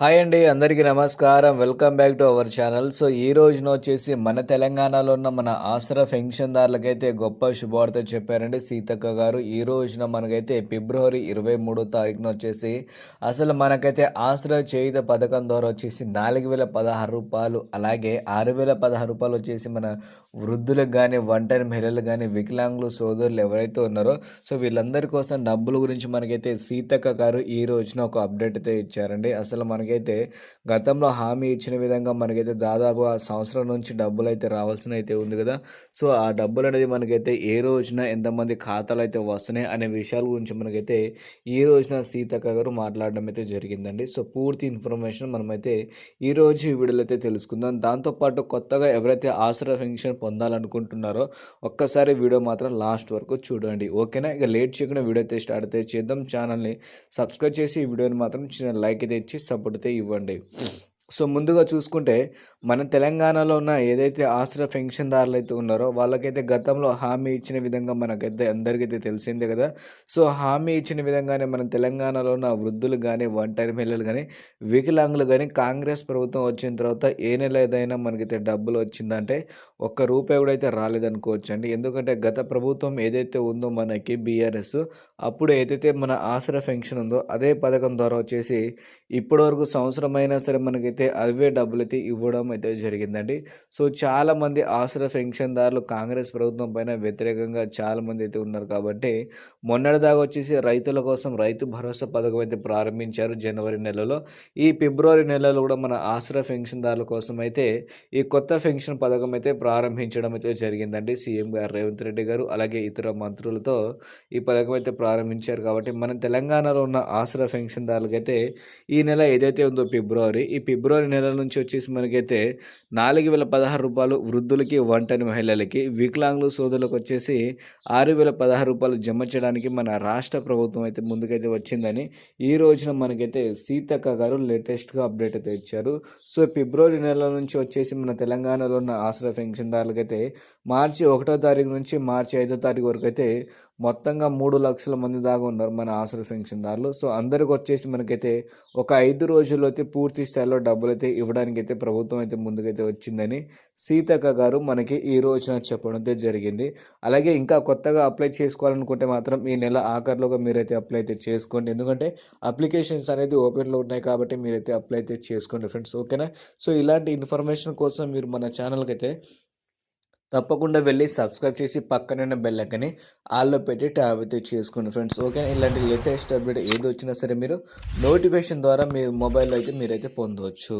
Hi అండి అందరికీ నమస్కారం. Welcome back to our channel. So ఈ రోజున వచ్చేసి మన తెలంగాణలో ఉన్న మన ఆసరా పెన్షన్దారులకైతే గొప్ప శుభవార్త చెప్పారండి సీతక్క గారు. ఈ రోజున మనకైతే ఫిబ్రవరి ఇరవై మూడో తారీఖున వచ్చేసి అసలు మనకైతే ఆసరా చేయుత పథకం ద్వారా వచ్చేసి నాలుగు వేల పదహారు రూపాయలు అలాగే ఆరు వేల పదహారు రూపాయలు వచ్చేసి మన వృద్ధులకు కానీ ఒంటరి మహిళలు కానీ వికలాంగులు సోదరులు ఎవరైతే ఉన్నారో సో వీళ్ళందరి కోసం డబ్బుల గురించి మనకైతే సీతక్క గారు ఈ రోజున ఒక అప్డేట్ అయితే ఇచ్చారండి. అసలు మనకైతే గతంలో హామీ ఇచ్చిన విధంగా మనకైతే దాదాపు ఆ సంవత్సరం నుంచి డబ్బులు అయితే రావాల్సిన అయితే ఉంది కదా. సో ఆ డబ్బులు అనేది మనకైతే ఏ రోజున ఎంతమంది ఖాతాలు అయితే వస్తున్నాయి అనే విషయాల గురించి మనకైతే ఈ రోజున సీతక్క గారు మాట్లాడడం అయితే జరిగిందండి. సో పూర్తి ఇన్ఫర్మేషన్ మనమైతే ఈ రోజు ఈ వీడియోలో అయితే తెలుసుకుందాం దాంతోపాటు కొత్తగా ఎవరైతే ఆసరా పెన్షన్ పొందాలనుకుంటున్నారో ఒక్కసారి వీడియో మాత్రం లాస్ట్ వరకు చూడండి. ఓకేనా? ఇక లేట్ చేయకుండా వీడియో అయితే స్టార్ట్ అయితే చేద్దాం. ఛానల్ని సబ్స్క్రైబ్ చేసి ఈ వీడియోని మాత్రం చిన్న లైక్ అయితే ఇచ్చి సపోర్ట్ అయితే ఇవ్వండి సో ముందుగా చూసుకుంటే మన తెలంగాణలో ఉన్న ఏదైతే ఆశ్రయ పెన్షన్దారులు అయితే ఉన్నారో వాళ్ళకైతే గతంలో హామీ ఇచ్చిన విధంగా మనకైతే అందరికైతే తెలిసిందే కదా. సో హామీ ఇచ్చిన విధంగానే మన తెలంగాణలో ఉన్న వృద్ధులు కానీ ఒంటరి మహిళలు కానీ వికలాంగులు కానీ కాంగ్రెస్ ప్రభుత్వం వచ్చిన తర్వాత ఏ నెల ఏదైనా మనకైతే డబ్బులు వచ్చిందంటే ఒక్క రూపాయి కూడా అయితే రాలేదనుకోవచ్చు అండి ఎందుకంటే గత ప్రభుత్వం ఏదైతే ఉందో మనకి బీఆర్ఎస్ అప్పుడు ఏదైతే మన ఆసరా పెన్షన్ ఉందో అదే పథకం ద్వారా వచ్చేసి ఇప్పటివరకు సంవత్సరం అయినా సరే మనకైతే అయితే అవే డబ్బులు అయితే ఇవ్వడం అయితే జరిగిందండి. సో చాలామంది ఆసరా పెన్షన్దారులు కాంగ్రెస్ ప్రభుత్వం పైన వ్యతిరేకంగా చాలామంది అయితే ఉన్నారు కాబట్టి మొన్నటిదాకా వచ్చేసి రైతుల కోసం రైతు భరోసా పథకం అయితే ప్రారంభించారు జనవరి నెలలో. ఈ ఫిబ్రవరి నెలలో కూడా మన ఆసరా పెన్షన్దారుల కోసం అయితే ఈ కొత్త పెన్షన్ పథకం అయితే ప్రారంభించడం అయితే జరిగిందండి. సీఎం గారు రేవంత్ రెడ్డి గారు అలాగే ఇతర మంత్రులతో ఈ పథకం అయితే ప్రారంభించారు కాబట్టి మన తెలంగాణలో ఉన్న ఆసరా పెన్షన్దారులకైతే ఈ నెల ఏదైతే ఉందో ఫిబ్రవరి ఈ ఫిబ్రవరి ఫిబ్రవరి నెల నుంచి వచ్చేసి మనకైతే నాలుగు వేల పదహారు రూపాయలు వృద్ధులకి వంటని మహిళలకి వికలాంగులు సోదరులకు వచ్చేసి ఆరు వేల పదహారు రూపాయలు జమ చేయడానికి మన రాష్ట్ర ప్రభుత్వం అయితే ముందుకైతే వచ్చిందని ఈ రోజున మనకైతే సీతక్క గారు లేటెస్ట్గా అప్డేట్ అయితే ఇచ్చారు. సో ఫిబ్రవరి నెల నుంచి వచ్చేసి మన తెలంగాణలో ఉన్న ఆశ్రయ పెన్షన్దారులకైతే మార్చి ఒకటో తారీఖు నుంచి మార్చి ఐదో తారీఖు వరకు అయితే మొత్తంగా మూడు లక్షల మంది దాకా ఉన్నారు మన ఆసరా పెన్షన్దారులు. సో అందరికి వచ్చేసి మనకైతే ఒక ఐదు రోజుల్లో అయితే పూర్తి స్థాయిలో డబ్బులు అయితే ఇవ్వడానికి అయితే ప్రభుత్వం అయితే ముందుకైతే వచ్చిందని సీతక్క గారు మనకి ఈ రోజున చెప్పడం అయితే జరిగింది. అలాగే ఇంకా కొత్తగా అప్లై చేసుకోవాలనుకుంటే మాత్రం ఈ నెల ఆఖరిలోగా మీరైతే అప్లై అయితే చేసుకోండి. ఎందుకంటే అప్లికేషన్స్ అనేది ఓపెన్లో ఉన్నాయి కాబట్టి మీరైతే అప్లై అయితే చేసుకోండి ఫ్రెండ్స్. ఓకేనా? సో ఇలాంటి ఇన్ఫర్మేషన్ కోసం మీరు మన ఛానల్కి అయితే తప్పకుండా వెళ్ళి సబ్స్క్రైబ్ చేసి పక్కన బెల్లకని ఆల్లో పెట్టి ట్యాబ్ అయితే చేసుకోండి ఫ్రెండ్స్ ఓకే ఇలాంటి లేటెస్ట్ అప్డేట్ ఏది వచ్చినా సరే మీరు నోటిఫికేషన్ ద్వారా మీ మొబైల్లో అయితే మీరైతే పొందవచ్చు.